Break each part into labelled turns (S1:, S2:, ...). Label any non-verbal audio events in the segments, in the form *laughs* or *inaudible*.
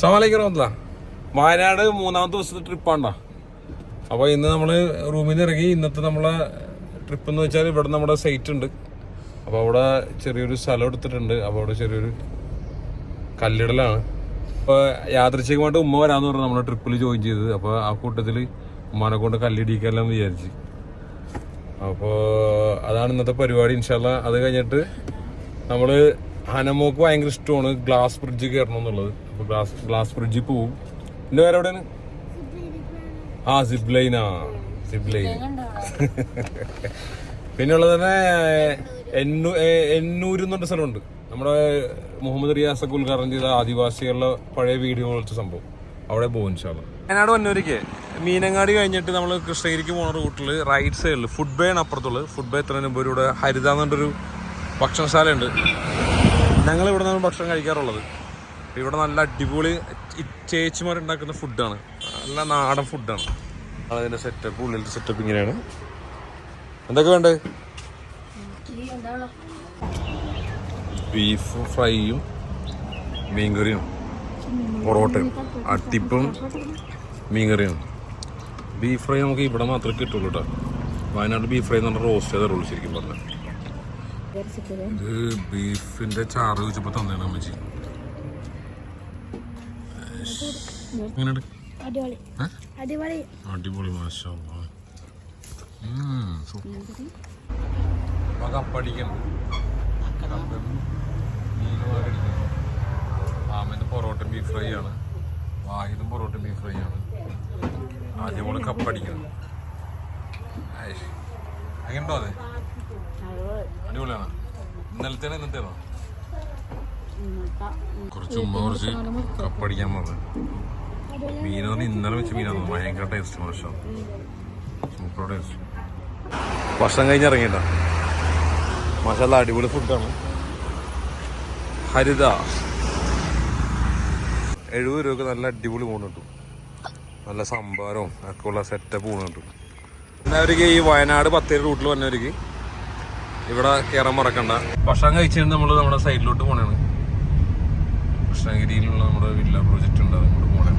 S1: സമാലിക്കറ വയനാട് മൂന്നാമത്തെ ദിവസത്തെ ട്രിപ്പാണ്ടാ അപ്പോൾ ഇന്ന് നമ്മൾ റൂമിൽ നിന്ന് ഇറങ്ങി ഇന്നത്തെ നമ്മളെ ട്രിപ്പ് എന്ന് വെച്ചാൽ ഇവിടെ നമ്മുടെ സൈറ്റ് ഉണ്ട്. അപ്പോൾ അവിടെ ചെറിയൊരു സ്ഥലം എടുത്തിട്ടുണ്ട്. അപ്പോൾ അവിടെ ചെറിയൊരു കല്ലിടലാണ്. അപ്പോൾ യാദൃശ്ചികമായിട്ട് ഉമ്മ വരാമെന്ന് പറഞ്ഞു നമ്മുടെ ട്രിപ്പിൽ ജോയിൻ ചെയ്തത്. അപ്പോൾ ആ കൂട്ടത്തിൽ ഉമ്മാനെ കൊണ്ട് കല്ലിടിക്കാമെല്ലാം വിചാരിച്ച്. അപ്പോൾ അതാണ് ഇന്നത്തെ പരിപാടി. ഇൻഷാല്ല അത് കഴിഞ്ഞിട്ട് നമ്മൾ ഹനമോക്ക് ഭയങ്കര ഇഷ്ടമാണ്. ഗ്ലാസ് ബ്രിഡ്ജ് കയറണം എന്നുള്ളത്. അപ്പോൾ ഗ്ലാസ് ഗ്ലാസ് ബ്രിഡ്ജിൽ പോവും. പിന്നെ വേറെ എവിടെയാണ്? ആ സിബ് ലൈനാ സിബ് ലൈൻ പിന്നെ ഉള്ളത് തന്നെ എണ്ണൂ എണ്ണൂര് എന്നൊരു സ്ഥലമുണ്ട്. നമ്മുടെ മുഹമ്മദ് റിയാസൊക്കെ ഉദ്ഘാടനം ചെയ്ത ആദിവാസികളുടെ പഴയ വീഡിയോ പോലത്തെ സംഭവം. അവിടെ പോകും വയനാട് വന്നൂരിക്ക്? മീനങ്ങാടി കഴിഞ്ഞിട്ട് നമ്മൾ കൃഷ്ണഗിരിക്ക് പോണ റൂട്ടിൽ റൈറ്റ് സൈഡിൽ ഫുഡ് ബേ ആണ് അപ്പുറത്തുള്ളത്. ഫുഡ് ബേ എത്ര മുമ്പ്? ഇവിടെ ഹരിത എന്നൊരു ഭക്ഷണശാല ഉണ്ട് ഞങ്ങൾ ഇവിടെ നിന്നാണ് ഭക്ഷണം കഴിക്കാറുള്ളത്. ഇവിടെ നല്ല അടിപൊളി ചേച്ചിമാർ ഉണ്ടാക്കുന്ന ഫുഡാണ്. നല്ല നാടൻ ഫുഡാണ്. അതിന്റെ സെറ്റപ്പ് ഉള്ളിലത്തെ സെറ്റപ്പ് ഇങ്ങനെയാണ്. എന്തൊക്കെ വേണ്ടത് ബീഫ് ഫ്രൈയും മീൻകറിയും പൊറോട്ടയും അട്ടിപ്പും മീൻകറിയും. ബീഫ് ഫ്രൈ നമുക്ക് ഇവിടെ മാത്രമേ കിട്ടുള്ളൂ കേട്ടോ വയനാട് ബീഫ് ഫ്രൈ എന്ന് പറഞ്ഞാൽ റോസ്റ്റ് ഉള്ളു ശരിക്കും പറഞ്ഞാൽ ഇത് ബീഫിന്റെ ചാറ് വെച്ചപ്പോൾ തന്നെയാണ് അമ്മച്ചി.
S2: അടിപൊളി? അടിപൊളി.
S1: അടിപൊളി മാഷാ കപ്പടിക്കണം പൊറോട്ട ബീഫ് ഫ്രൈ ആണ്. വാഹിദും പൊറോട്ട ബീഫ് ഫ്രൈ ആണ്. ആദ്യം നമ്മൾ കപ്പടിക്കണം അങ്ങനെ എങ്ങനെയുണ്ടോ അതെ? അടിപൊളിയാണ്? ഇന്നലത്തേനോ ഇന്നത്തേനോ കുറച്ച് കുറച്ച് കപ്പടിക്കാൻ മീൻ പറഞ്ഞാൽ ഇന്നലെ വെച്ച മീനാണ് ഭയങ്കര ടേസ്റ്റ് മോശം. സൂപ്പർ ടേസ്റ്റ് ഭക്ഷണം കഴിഞ്ഞ് ഇറങ്ങിയിട്ടാ മസാല അടിപൊളി ഫുഡാണ് ഹരിത. എഴുപത് രൂപക്ക് നല്ല അടിപൊളി ഊണ് കിട്ടും. നല്ല സംഭാരവും ഒക്കെ ഉള്ള സെറ്റപ്പ് ഊണ് കിട്ടും. എന്നവർക്ക് ഈ വയനാട് പത്തേരി റൂട്ടിൽ വന്നവർക്ക് ഇവിടെ കയറാൻ മറക്കണ്ട. ഭക്ഷണം കഴിച്ചിട്ട് നമ്മൾ നമ്മുടെ സൈഡിലോട്ട് പോണാണ്. കൃഷ്ണഗിരിയിലുള്ള നമ്മുടെ വില്ല പ്രോജക്റ്റ് ഉണ്ട് അങ്ങോട്ട് പോകണം.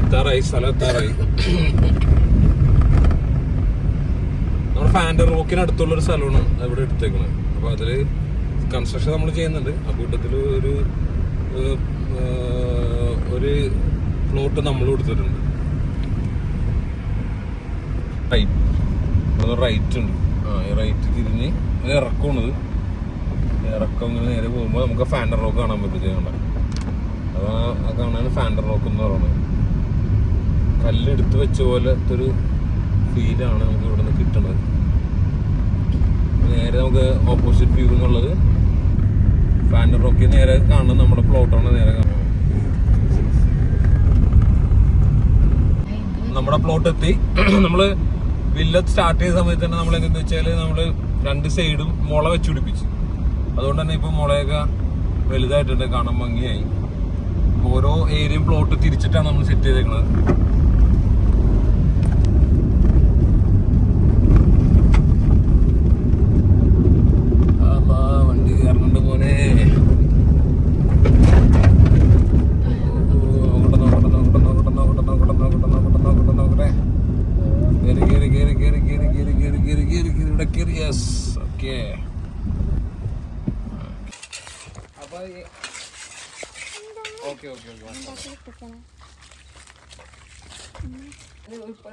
S1: എത്താറായി സ്ഥലം എത്താറായി. നമ്മുടെ അടുത്തുള്ള ഒരു സ്ഥലമാണ് ഇവിടെ എടുത്തേക്കുന്നത് അപ്പൊ അതിൽ കൺസ്ട്രക്ഷൻ നമ്മൾ ചെയ്യുന്നുണ്ട്. ആ കൂട്ടത്തിൽ ഒരു ഒരു പ്ലോട്ട് നമ്മൾ കൊടുത്തിട്ടുണ്ട്. റൈറ്റ് റൈറ്റ് ഉണ്ട്. ആ റൈറ്റ് തിരിഞ്ഞ് അത് ഇറക്കമാണിത് ഇറക്കം നേരെ പോകുമ്പോൾ നമുക്ക് ഫാൻഡർ റോക്ക് കാണാൻ പറ്റും ചെയ്യണ്ട അതാ കാണാൻ ഫാൻഡർ റോക്ക് എന്ന് പറയുന്നത്. കല്ലെടുത്ത് വെച്ച പോലത്തെ ഒരു ഫീലാണ് നമുക്ക് ഇവിടെ നിന്ന് കിട്ടുന്നത് നേരെ നമുക്ക് ഓപ്പോസിറ്റ് വ്യൂ എന്നുള്ളത് ഫാൻഡർ റോക്കി നേരെ കാണുന്നത് നമ്മുടെ പ്ലോട്ടാണ് നേരെ കാണുന്നത്. നമ്മുടെ പ്ലോട്ട് എത്തി. നമ്മൾ വില്ല സ്റ്റാർട്ട് ചെയ്ത സമയത്ത് തന്നെ നമ്മൾ എന്താ വെച്ചാൽ നമ്മൾ രണ്ട് സൈഡും മുള വെച്ച് പിടിപ്പിച്ചു അതുകൊണ്ട് തന്നെ ഇപ്പൊ മുളയൊക്കെ വലുതായിട്ടുണ്ട് കാണാൻ ഭംഗിയായി. ഓരോ ഏരിയയും പ്ലോട്ട് തിരിച്ചിട്ടാണ് നമ്മൾ സെറ്റ് ചെയ്തേക്കുന്നത് അപ്പോൾ ഓക്കെ ഓക്കെ ഓക്കെ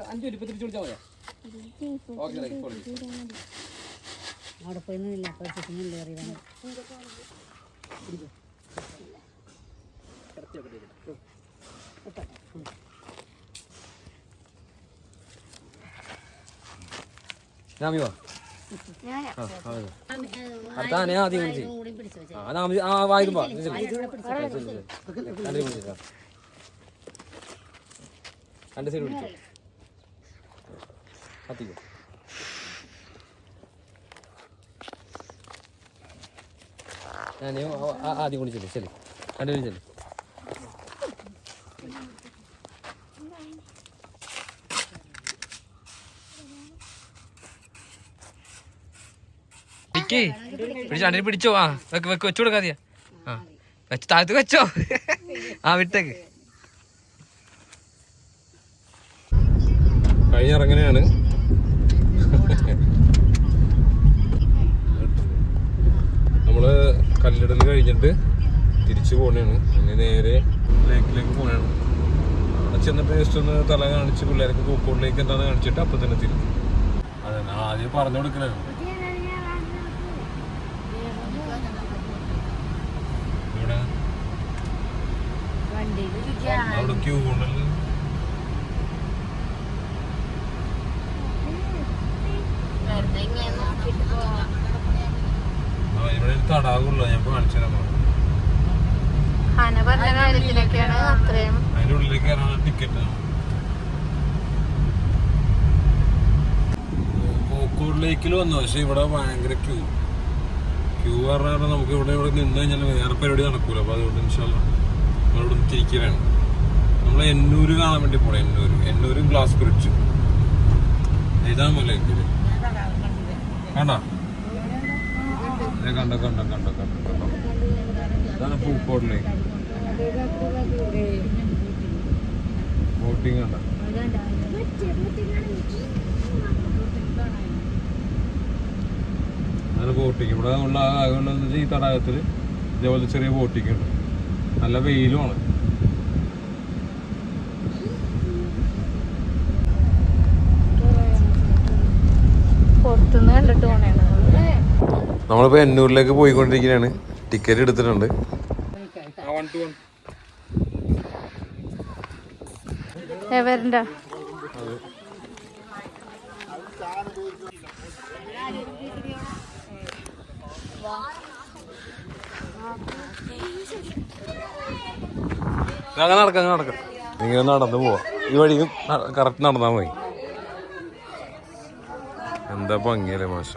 S3: അഞ്ച് ഒരു പത്തിരിച്ച് വിളിച്ചാൽ മതിയോ? ഓക്കെ
S2: റൈറ്റ് പോളി അവിടെ പോയില്ല
S3: പ്രശ്നമില്ല അറിയാൻ. ഞാൻ അടുത്താനെ ആദ്യം
S2: കുടിച്ച് അത്
S3: ആ
S2: വായിക്കുമ്പോ
S3: രണ്ട് സൈഡ് പിടിച്ചു കത്തിക്കോ ഞാൻ ആദ്യം കുടിച്ചില്ല ശരി. രണ്ടുപേരും ചെല്ലു പിടിച്ചോ. ആ വെക്ക് വെക്ക് വെച്ചു കൊടുക്കാതെയാ. ആ വെച്ച് താഴത്ത് വെച്ചോ. ആ വിട്ടേക്ക്.
S1: കഴിഞ്ഞിറങ്ങനെയാണ് നമ്മൾ കല്ലിടൽ കഴിഞ്ഞിട്ട് തിരിച്ചു പോണേണ് പിന്നെ നേരെ ലേക്കിലേക്ക് പോണേണ് അവിടെ ചെന്നിട്ട് ജസ്റ്റ് ഒന്ന് തല കാണിച്ച് പിള്ളേർക്ക് പൂക്കോട്ടിലേക്ക് എന്താണെന്ന് കാണിച്ചിട്ട് അപ്പൊ തന്നെ തിരിച്ചു അതെ ആദ്യം പറഞ്ഞു കൊടുക്കലാണ് ഇവിടെ അവിടെ ക്യൂ ഉണ്ടല്ലോ ഇവിടെ ഒരു തടാകമുള്ള ഞാൻ കാണിച്ചു തരാം
S4: ഹന പറഞ്ഞ കാര്യത്തിലൊക്കെയാണ് അത്രയും.
S1: അതിന്റെ ഉള്ളിലേക്ക് കയറാനുള്ള ടിക്കറ്റ് കോക്കൂർ ലേക്കിൽ വന്നു. പക്ഷെ ഇവിടെ ഭയങ്കര ക്യൂ ക്യൂ പറഞ്ഞാൽ നമുക്ക് ഇവിടെ ഇവിടെ നിന്ന് കഴിഞ്ഞാൽ വേറെ പരിപാടി നടക്കൂല. അപ്പൊ അതുകൊണ്ട് ഇൻഷാല്ല നമ്മളിവിടെ തിരിക്കലാണ് നമ്മൾ എന്നൂര് കാണാൻ വേണ്ടി പോണേ എന്നൂര് എന്നൂരും ഗ്ലാസ് ബ്രിഡ്ജ് ഇതാ? ലേക്ക് കണ്ടോ? കണ്ടോ കണ്ടോ കണ്ടോ കണ്ടോ കണ്ടോ. ഇതാണ് പൂക്കോടിലെ ബോട്ടിങ് കണ്ടോ? ബോട്ടിങ് ഇവിടെ ഉള്ള ആകെയുള്ള ഈ തടാകത്തിൽ ഇതേപോലെ ചെറിയ ബോട്ടിങ് ഉണ്ട്. നല്ല വെയിലുമാണ് നമ്മളിപ്പോൾ എന്നൂരിലേക്ക് പോയിക്കൊണ്ടിരിക്കുകയാണ് ടിക്കറ്റ് എടുത്തിട്ടുണ്ട്.
S4: എവരിന്റെ
S1: അങ്ങനെ നടക്കാം അങ്ങനെ നടക്കാം. ഇങ്ങനെ നടന്നു പോവാം. ഈ വഴി കറക്റ്റ് നടന്നാൽ മതി. എന്താ ഭംഗിയല്ലേ മാഷ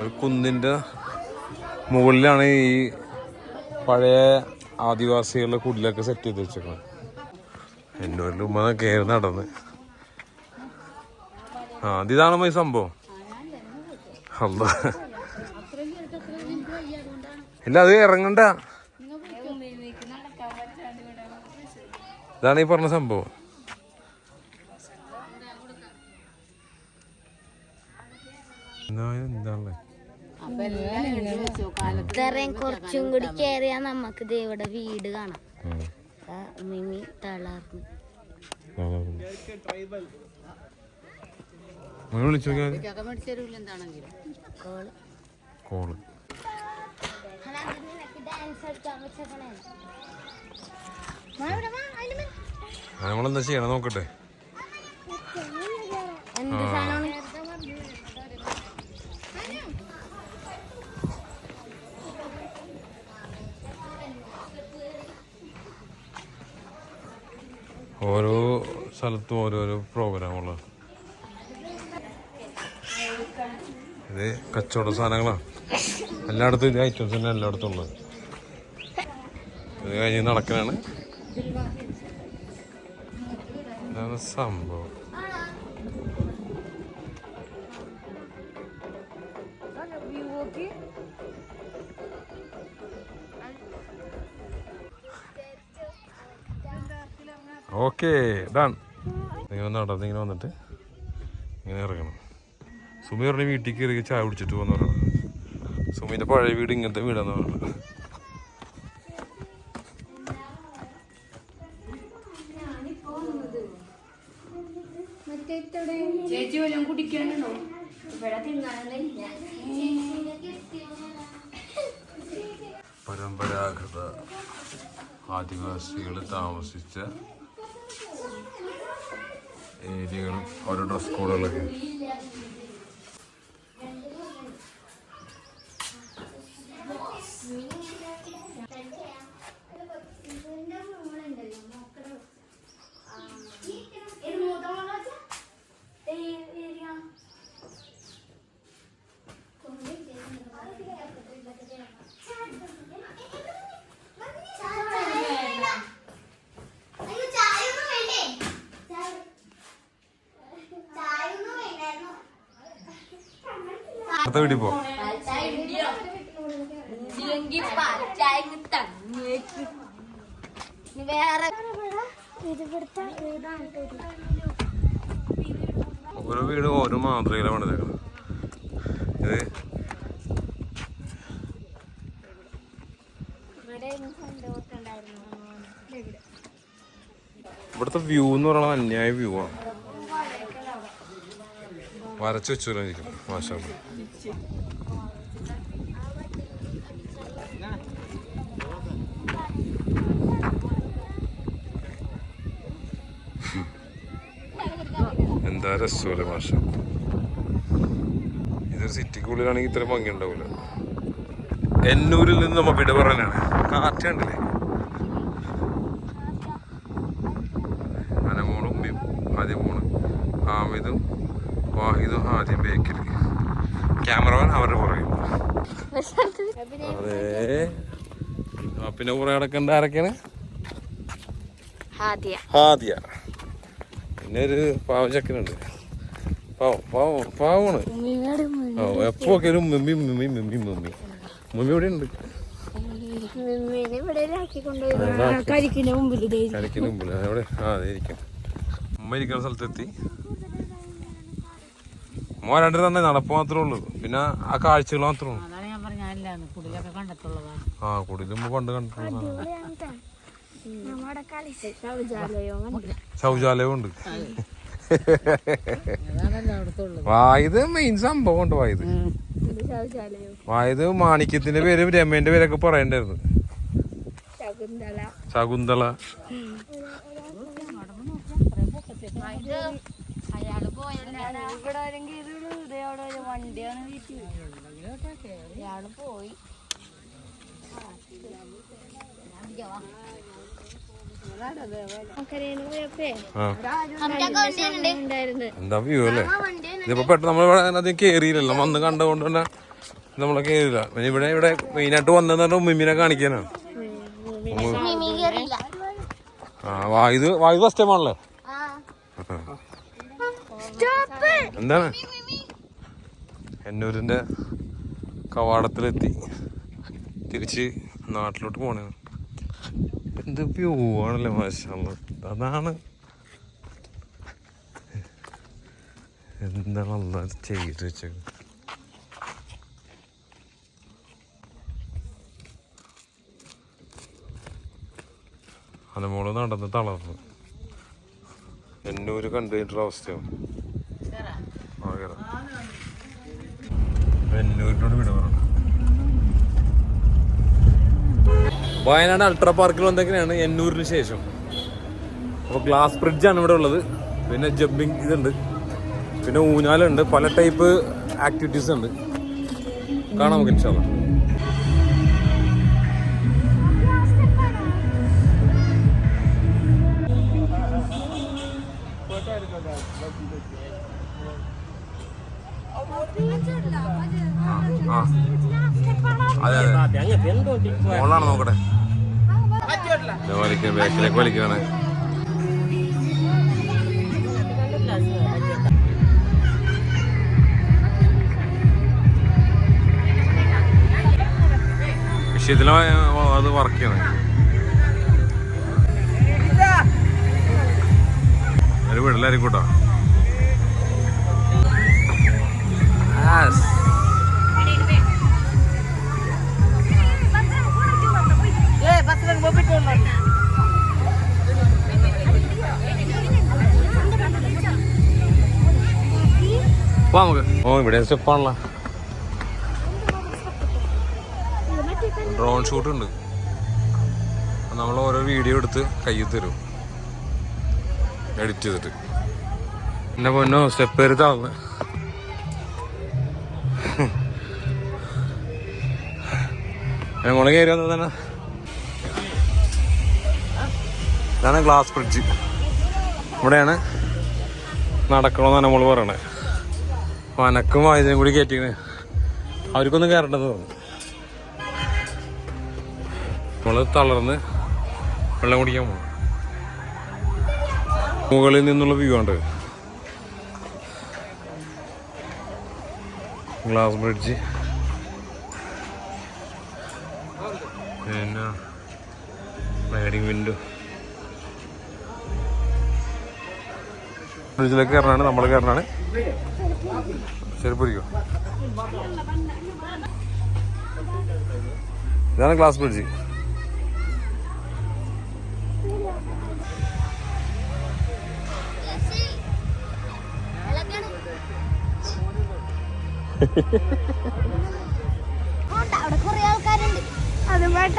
S1: ഒരു കുന്നിന്റെ മുകളിലാണ് ഈ പഴയ ആദിവാസികളുടെ കുടിലൊക്കെ സെറ്റ് ചെയ്ത് വെച്ചേക്കുന്നത് എന്നൂരിൽ ഉമ്മ കയറി നടന്ന്. ആ ഇതാണ് ഈ സംഭവം? അല്ല ഇല്ല അത് ഇറങ്ങണ്ട. ഇതാണ് ഈ പറഞ്ഞ സംഭവം.
S2: ഇത്രയും കുറച്ചും കൂടി കയറിയാ നമുക്ക് ദേ ഇവിടെ വീട് കാണാം. മിനി തളർന്നു.
S1: വിളിച്ചു കോൾ. നമ്മളെന്താ ചെയ്യണം? നോക്കട്ടെ.
S2: എന്ത് സാധനമാണ്
S1: ഓരോ സ്ഥലത്തും ഓരോരോ പ്രോഗ്രാമുള്ള ഇത് കച്ചവട സാധനങ്ങളാണ് എല്ലായിടത്തും ഇത് ഐറ്റംസ് തന്നെ എല്ലായിടത്തും ഉള്ളത്. ഇത് കഴിഞ്ഞ് നടക്കണാണ് സംഭവം. Okay done. നിങ്ങൾ നടന്ന് ഇങ്ങനെ വന്നിട്ട് ഇങ്ങനെ ഇറങ്ങണം. സുമി പറഞ്ഞ വീട്ടിൽ കയറി ചായ കുടിച്ചിട്ട് പോകുന്ന പറയണം. സുമിന്റെ പഴയ വീട് ഇങ്ങനത്തെ വീടാന്ന് പറയണം. പരമ്പരാഗത ആദിവാസികൾ താമസിച്ച ഏരിയകളും ഓരോ ഡ്രസ് കോഡുകളൊക്കെ അടുത്ത വീട്ടിൽ പോ.
S2: വേറെ
S1: ഓരോ വീട് ഓരോ മാതൃകയിലാണ് പണിതേക്കുന്നത് ഇത് ഇവിടുത്തെ വ്യൂ എന്ന് പറയുന്നത് അന്യായ വ്യൂ ആണ്. വരച്ചു വെച്ചു മാഷാ എന്താ രസമല്ലേ മാഷ? ഇതൊരു സിറ്റിക്കുള്ളിലാണെങ്കിൽ ഇത്ര ഭംഗി ഉണ്ടാവില്ല എന്നൂരിൽ നിന്ന് നമ്മ വിട പറയാനാണ് കാറ്റുണ്ടല്ലേ അനമോളും ആദ്യം പോണ്. ആമിതും വാഹിദും ആദ്യം ബേക്കിൽ ക്യാമറമാൻ അവരുടെ പുറകെ. അതെ. പിന്നെ കുറെ അടക്കണ്ട ആരൊക്കെയാണ്?
S2: ആദ്യ
S1: ഹാദിയ. പിന്നെ ഒരു പാവം ചക്കനുണ്ട്. പാവം പാവം പാവമാണ്. മിമ്മി മിമ്മി മിമ്മി മിമ്മി മമ്മി മമ്മി മമ്മി മമ്മി ഇവിടെ ഉണ്ട്.
S2: കരിക്കിന്റെ മുമ്പിൽ
S1: അവിടെ. ആ അതെ ഇരിക്കും ഉമ്മ ഇരിക്കുന്ന സ്ഥലത്തെത്തി. ഉമ്മ രണ്ടു തന്നെ നടപ്പ് മാത്രമേ ഉള്ളൂ. പിന്നെ ആ കാഴ്ചകൾ മാത്രമേ ഉള്ളൂ.
S5: അതാണ് ഞാൻ പറഞ്ഞ കുടിലൊക്കെ കണ്ടിട്ടുള്ളതാ.
S1: ആ കുടിലും പണ്ട് കണ്ടിട്ടുള്ളതാണ്.
S2: ശൗചാലയം
S1: ഉണ്ട്. വായത് മെയിൻ സംഭവം ഉണ്ട് വായത്
S2: ശൗചാലയം
S1: വായത് മാണിക്യത്തിന്റെ പേരും രമേന്റെ പേരൊക്കെ പറയണ്ടായിരുന്നു.
S2: ശകുന്തള.
S1: ശകുന്തള.
S2: അയാൾ പോയല്ലോ ഇവിടെ ഒരു വണ്ടിയാണ് വീട്ടിൽ. അയാൾ പോയി. ഉണ്ടായിരുന്നു
S1: എന്താ വ്യൂ അല്ലേ? ഇതിപ്പോ പെട്ടെന്ന് നമ്മൾ കേറിയില്ലല്ലോ. വന്ന് കണ്ടുകൊണ്ട് തന്നെ നമ്മളെ കേറിയില്ല. പിന്നെ ഇവിടെ ഇവിടെ മെയിനായിട്ട് വന്നതെന്ന് പറഞ്ഞാൽ ഉമ്മിമിനെ കാണിക്കാനാണ്. ആ വായു വായു ഫസ്റ്റ് ടൈമാണല്ലേ എന്താണ്? എന്നൂരിന്റെ കവാടത്തിലെത്തി. തിരിച്ച് നാട്ടിലോട്ട് പോണേ എന്ത് വ്യൂ ആണല്ലേ മാഷാള്ള അതാണ്. എന്താണ് ചെയ്ത് വെച്ചത് അനുമോൾ നടന്ന് തളർന്നു. എന്നൂര് കണ്ടു അവസ്ഥയാണ് വയനാട് അൾട്രാ പാർക്കിൽ വന്നെങ്ങനെയാണ് എന്നൂരിന് ശേഷം. അപ്പോൾ ഗ്ലാസ് ബ്രിഡ്ജാണ് ഇവിടെ ഉള്ളത്. പിന്നെ ജമ്പിങ് ഇതുണ്ട്. പിന്നെ ഊഞ്ഞാലുണ്ട്. പല ടൈപ്പ് ആക്ടിവിറ്റീസ് ഉണ്ട്. കാണാം നമുക്ക് ഇൻഷാല്ല മോളാണ് നോക്കട്ടെ. ദേ വലിക്ക ബാക്കിലേക്ക് വലിക്കുകയാണ് വിഷയത്തില അത് വർക്ക് ചെയ്യണേ. ഒരു വിടലായിരിക്കും ഇവിടെ സ്റ്റെപ്പാണല്ലോ ഡ്രോൺ ഷൂട്ട് ഉണ്ട്. നമ്മൾ ഓരോ വീഡിയോ എടുത്ത് കയ്യിൽ തരും. എഡിറ്റ് ചെയ്തിട്ട്. എന്നെ പൊന്നോ സ്റ്റെപ്പ് എടുത്താവുന്ന എങ്ങോട്ട് കയറി വന്നത് ഇതാണ് ഗ്ലാസ് ബ്രിഡ്ജ് ഇവിടെയാണ് നടക്കണമെന്നാണ് നമ്മൾ പറയണേ. വനക്കും വായുധനും കൂടി കയറ്റിക്കണ് അവർക്കൊന്നും കയറേണ്ടത് തോന്നുന്നു. നമ്മൾ തളർന്ന് വെള്ളം കുടിക്കാൻ പോകും മുകളിൽ നിന്നുള്ള വ്യൂ ഉണ്ട് ഗ്ലാസ് ബ്രിഡ്ജ് പിന്നെ റൈഡിങ് വിൻഡോ ബ്രിഡ്ജിലേക്ക് കയറാനാണ് നമ്മൾ കയറാനാണ് ശരി പിടിക്കോ ഇതാണ് ഗ്ലാസ് ബ്രിഡ്ജ് *laughs*
S2: അവിടെ കുറെ ആൾക്കാരുണ്ട്.
S4: അത് വേണ്ട.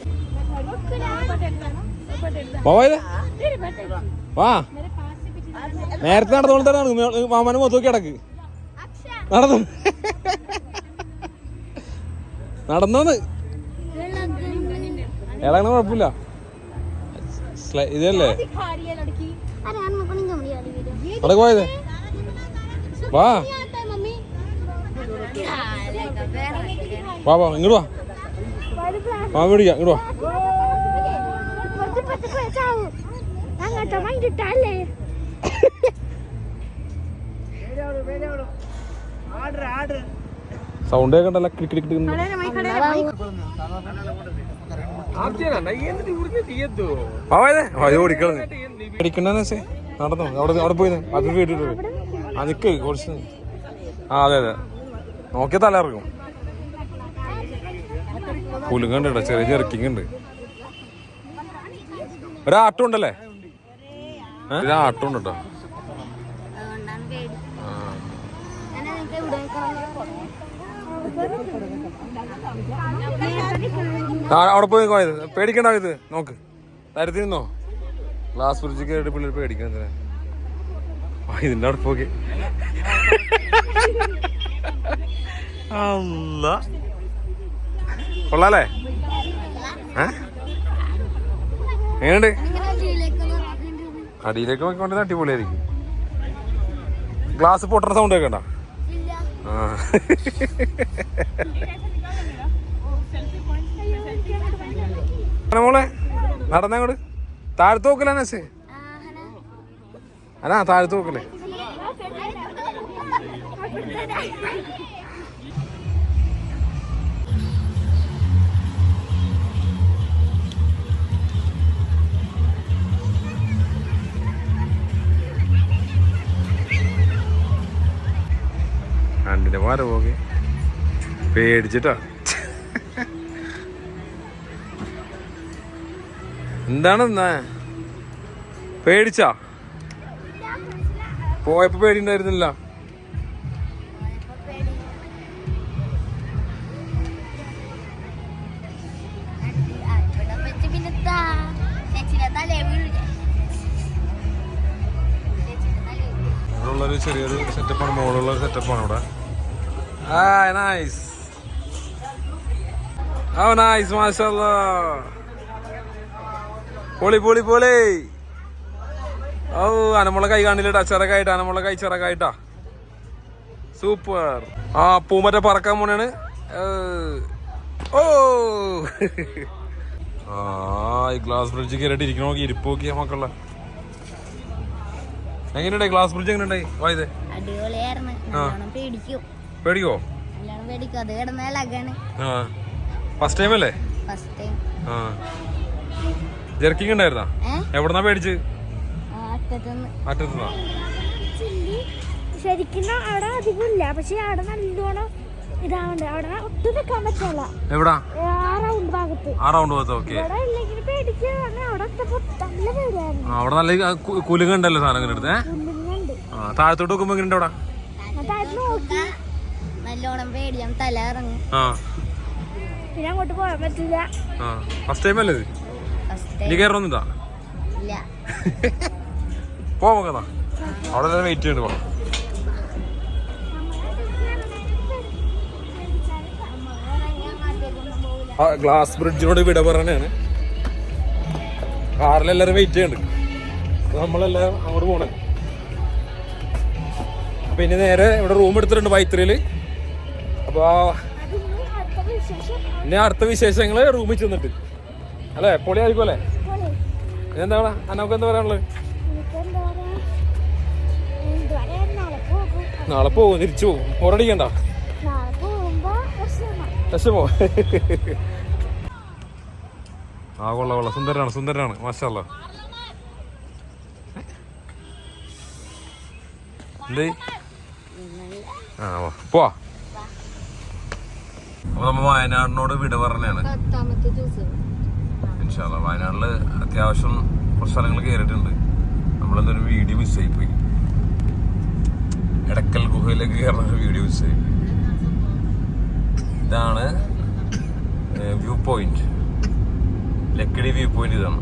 S1: പോയത് വാ. നേരത്തെ നടന്നോളത്താണ് മാമനെ മൊത്തം കിടക്ക് നടന്നു. നടന്നോന്ന്. ഇളകണ കുഴപ്പമില്ല. ഇതല്ലേ? അവിടെ പോയത്? വാ. വാ വാ ഇങ്ങോട്ട് വാ. വാ പിടിക്കാം ഇങ്ങോട്ട് വാ.
S4: അങ്ങോട്ട് മൈൻഡിട്ടല്ലേ
S1: സൗണ്ട് കേൾക്കണ്ടല്ല ക്ലിക്ക് ക്ലിക്ക് ഓടിക്കളഞ്ഞ് നടന്നു. അവിടെ അവിടെ പോയി അത് കേട്ടിട്ട് ആ നിക്ക്. കുറച്ച് ആ അതെ അതെ. നോക്കിയ തല ഇറങ്ങും. പുലുങ്ങണ്ട് ചെറിയ ചെറുക്കിങ് ഉണ്ട്. ഒരാട്ടം ഉണ്ടല്ലേ? ഒരാട്ടും ഉണ്ട് കേട്ടോ അവിടെ പോയി പോയത് പേടിക്കണ്ട ഇത്. നോക്ക്. തരത്തിരുന്നോ നിന്നോ? ഗ്ലാസ് ഫ്രിഡ്ജ് കയറിയിട്ട് പിള്ളേർ പേടിക്കണം എന്തിനാ? ആ, ഇതിന്റെ അവിടെ പോകെ അല്ല കൊള്ളാലേ ഏ? എങ്ങനെയുണ്ട്? അടിയിലേക്ക് നോക്കിക്കൊണ്ടിരുന്ന അടിപൊളിയായിരിക്കും. ഗ്ലാസ് പൊട്ടണ സൗണ്ട് അങ്ങനെ മോളെ നടന്നങ്ങോട്ട് താഴത്ത് നോക്കലേ നസേ അനാ താഴത്ത് നോക്കലേ രണ്ടിന്റെ പാര പോകെ. പേടിച്ചിട്ടാ. എന്താണ് എന്നാ പേടിച്ചാ? പോയപ്പോ
S2: പേടി
S1: ഉണ്ടായിരുന്നില്ല ചെറിയൊരു സെറ്റപ്പാണ് മോളുള്ള സെറ്റപ്പാണ് ഇവിടെ. ആ നൈസ് ഓ നൈസ് mashallah. *laughs* പൊളി പൊളി പൊളി ഓ അനമുള്ള കൈ കാണില്ലട്ടാ ചിറകായിട്ടാ അനമുള്ള കൈ ചിറകായിട്ടാ. സൂപ്പർ ആ പൂമറ്റ പറക്കാൻ പോണാണ്. ഓ. ആ ഈ ഗ്ലാസ് ബ്രിഡ്ജ് കയറിയിട്ട് ഇരിക്കണോ ഇരിപ്പ് നോക്കിയാ മക്കളെ. എങ്ങനെയുണ്ടായി? ഗ്ലാസ് ബ്രിഡ്ജ് എങ്ങനെയുണ്ടായി? വായത്
S2: പേടിക്കും?
S1: ഫസ്റ്റ് ടൈം അല്ലേ?
S2: ഫസ്റ്റ് ടൈം
S1: ആ. ജെർക്കിങ് ഉണ്ടായിരുന്നാ
S2: ഏ?
S1: എവിടെന്നാ പേടിച്ച്?
S2: ആ അറ്റത്തുനിന്ന്.
S4: ശരിക്കും അവിടെ അധികം ഇല്ല പക്ഷെ അവിടെ നല്ലോണം ഇതാവണ്ട്. അവിടെ ഒട്ടും നിൽക്കാൻ പറ്റില്ല.
S1: എവിടാ?
S4: ആ റൗണ്ട് ഭാഗത്ത്.
S1: ആ റൗണ്ട് ഓക്കെ.
S4: അവിടെ നല്ല
S1: കുലുങ്ങണ്ടല്ലോ സാധനം ഇങ്ങനെ എടുത്ത് ആ താഴത്തോട്ട് നോക്കുമ്പോ എങ്ങനെ അവിടെ?
S2: നല്ലോണം പേടിയാം തല ഇറങ്ങും.
S1: ആ.
S4: പിന്നെ അങ്ങോട്ട് പോകാൻ പറ്റില്ല.
S1: ആ. ഫസ്റ്റ് ടൈം അല്ലേ ഇനി കയറൊന്നുമില്ല പോകാം അവിടെ തന്നെ വെയിറ്റ് ചെയ്യണ്ട് പോകാം ആ ഗ്ലാസ് ബ്രിഡ്ജിനോട് വിട പറയണാണ്. കാറിലെല്ലാരും വെയിറ്റ് ചെയ്യണ്ട്. നമ്മളെല്ലാം അങ്ങോട്ട് പോണേ. പിന്നെ നേരെ ഇവിടെ റൂം എടുത്തിട്ടുണ്ട് വൈത്തിരിയിൽ അപ്പൊ
S4: അതിന് അടുത്ത
S1: ഇനി അടുത്ത വിശേഷങ്ങൾ റൂമിൽ ചെന്നിട്ട്. അല്ലേ? പൊളിയായിരിക്കും അല്ലേ? എന്താണ് അനക്ക് എന്താ പറയാനുള്ളത്?
S4: നാളെ പോകും
S1: തിരിച്ചു പോകും.
S4: വിഷമം
S1: വിഷമോ. ആ കൊള്ള കൊള്ള. സുന്ദരാണ് സുന്ദരാണ് മാഷല്ല എന്തേ? ആ പോവാ. അപ്പൊ നമ്മ വയനാടിനോട് വിട പറഞ്ഞാണ്. ഇൻഷാല്ല വയനാട്ടിൽ അത്യാവശ്യം കുറച്ച് സ്ഥലങ്ങൾ കയറിയിട്ടുണ്ട് നമ്മളെന്തൊരു വീഡിയോ മിസ്സായി പോയി. എടക്കൽ ഗുഹയിലേക്ക് കയറുന്ന ഒരു വീഡിയോ പോയി. ഇതാണ് view point Lakkidi view point ഇതാണ്.